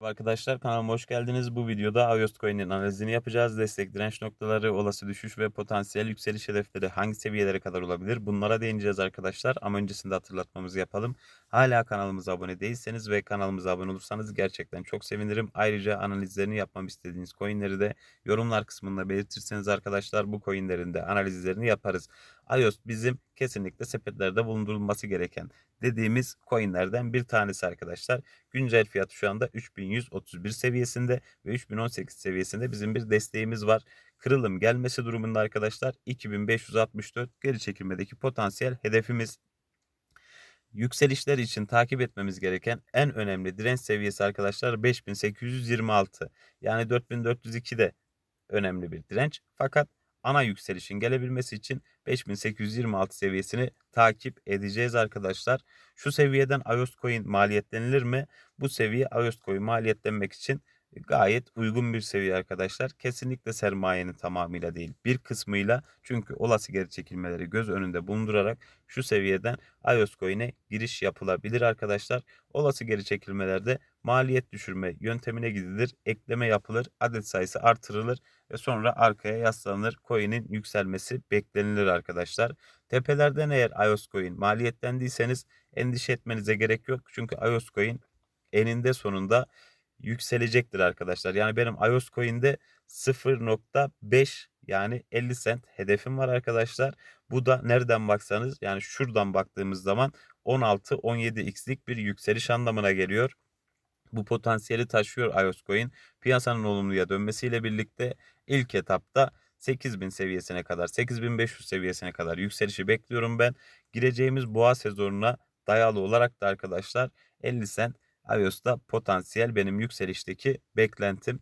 Arkadaşlar kanalıma hoş geldiniz. Bu videoda iOS Coin'in analizini yapacağız. Destek direnç noktaları, olası düşüş ve potansiyel yükseliş hedefleri hangi seviyelere kadar olabilir? Bunlara değineceğiz arkadaşlar. Ama öncesinde hatırlatmamızı yapalım. Hala kanalımıza abone değilseniz ve kanalımıza abone olursanız gerçekten çok sevinirim. Ayrıca analizlerini yapmam istediğiniz coinleri de yorumlar kısmında belirtirseniz arkadaşlar bu coinlerin de analizlerini yaparız. iOS bizim kesinlikle sepetlerde bulundurulması gereken dediğimiz coinlerden bir tanesi arkadaşlar. Güncel fiyatı şu anda 3131 seviyesinde ve 3018 seviyesinde bizim bir desteğimiz var. Kırılım gelmesi durumunda arkadaşlar 2564 geri çekilmedeki potansiyel hedefimiz. Yükselişler için takip etmemiz gereken en önemli direnç seviyesi arkadaşlar 5826. Yani 4402 de önemli bir direnç. Fakat ana yükselişin gelebilmesi için 5826 seviyesini takip edeceğiz arkadaşlar. Şu seviyeden iOS Coin maliyetlenilir mi? Bu seviye iOS Coin maliyetlenmek için gayet uygun bir seviye arkadaşlar. Kesinlikle sermayenin tamamıyla değil bir kısmıyla çünkü olası geri çekilmeleri göz önünde bulundurarak şu seviyeden iOS Coin'e giriş yapılabilir arkadaşlar. Olası geri çekilmelerde maliyet düşürme yöntemine gidilir. Ekleme yapılır. Adet sayısı artırılır ve sonra arkaya yaslanır. Coin'in yükselmesi beklenilir arkadaşlar. Tepelerden eğer iOS Coin maliyetlendiyseniz endişe etmenize gerek yok. Çünkü iOS Coin eninde sonunda yükselecektir arkadaşlar. Yani benim iOS Coin'de 0.5 yani 50 cent hedefim var arkadaşlar. Bu da nereden baksanız yani şuradan baktığımız zaman 16-17x'lik bir yükseliş anlamına geliyor. Bu potansiyeli taşıyor iOS Coin. Piyasanın olumluya dönmesiyle birlikte ilk etapta 8000 seviyesine kadar 8500 seviyesine kadar yükselişi bekliyorum ben. Gireceğimiz boğa sezonuna dayalı olarak da arkadaşlar 50 cent iOS'ta potansiyel benim yükselişteki beklentim.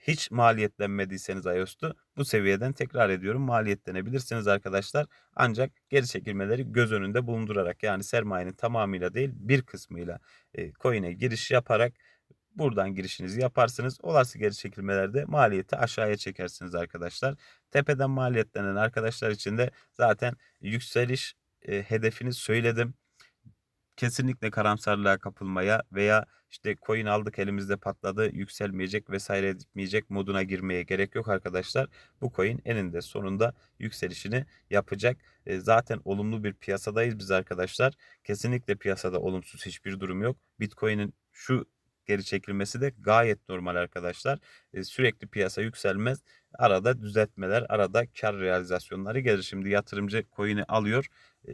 Hiç maliyetlenmediyseniz iOS'tu bu seviyeden tekrar ediyorum maliyetlenebilirsiniz arkadaşlar. Ancak geri çekilmeleri göz önünde bulundurarak yani sermayenin tamamıyla değil bir kısmıyla e, coin'e giriş yaparak buradan girişinizi yaparsınız. Olası geri çekilmelerde maliyeti aşağıya çekersiniz arkadaşlar. Tepeden maliyetlenen arkadaşlar için de zaten yükseliş e, hedefini söyledim kesinlikle karamsarlığa kapılmaya veya işte coin aldık elimizde patladı yükselmeyecek vesaire etmeyecek moduna girmeye gerek yok arkadaşlar. Bu coin eninde sonunda yükselişini yapacak. E, zaten olumlu bir piyasadayız biz arkadaşlar. Kesinlikle piyasada olumsuz hiçbir durum yok. Bitcoin'in şu geri çekilmesi de gayet normal arkadaşlar. E, sürekli piyasa yükselmez. Arada düzeltmeler, arada kar realizasyonları gelir. Şimdi yatırımcı coin'i alıyor. E,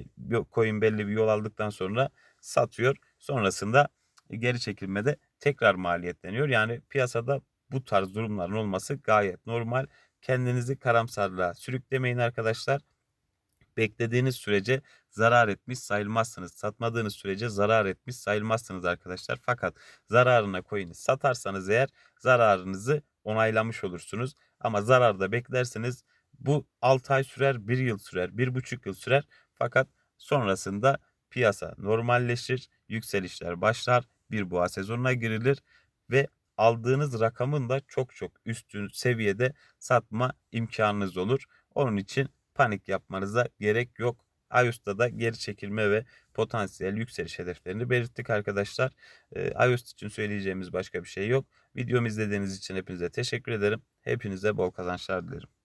coin belli bir yol aldıktan sonra satıyor. Sonrasında geri çekilmede tekrar maliyetleniyor. Yani piyasada bu tarz durumların olması gayet normal. Kendinizi karamsarlığa sürüklemeyin arkadaşlar. Beklediğiniz sürece zarar etmiş sayılmazsınız. Satmadığınız sürece zarar etmiş sayılmazsınız arkadaşlar. Fakat zararına coin'i satarsanız eğer zararınızı onaylamış olursunuz. Ama zararda beklerseniz bu 6 ay sürer, 1 yıl sürer, 1,5 yıl sürer. Fakat sonrasında piyasa normalleşir, yükselişler başlar, bir boğa sezonuna girilir ve aldığınız rakamın da çok çok üstün seviyede satma imkanınız olur. Onun için panik yapmanıza gerek yok. iOS'ta da geri çekilme ve potansiyel yükseliş hedeflerini belirttik arkadaşlar. İOS için söyleyeceğimiz başka bir şey yok. Videomu izlediğiniz için hepinize teşekkür ederim. Hepinize bol kazançlar dilerim.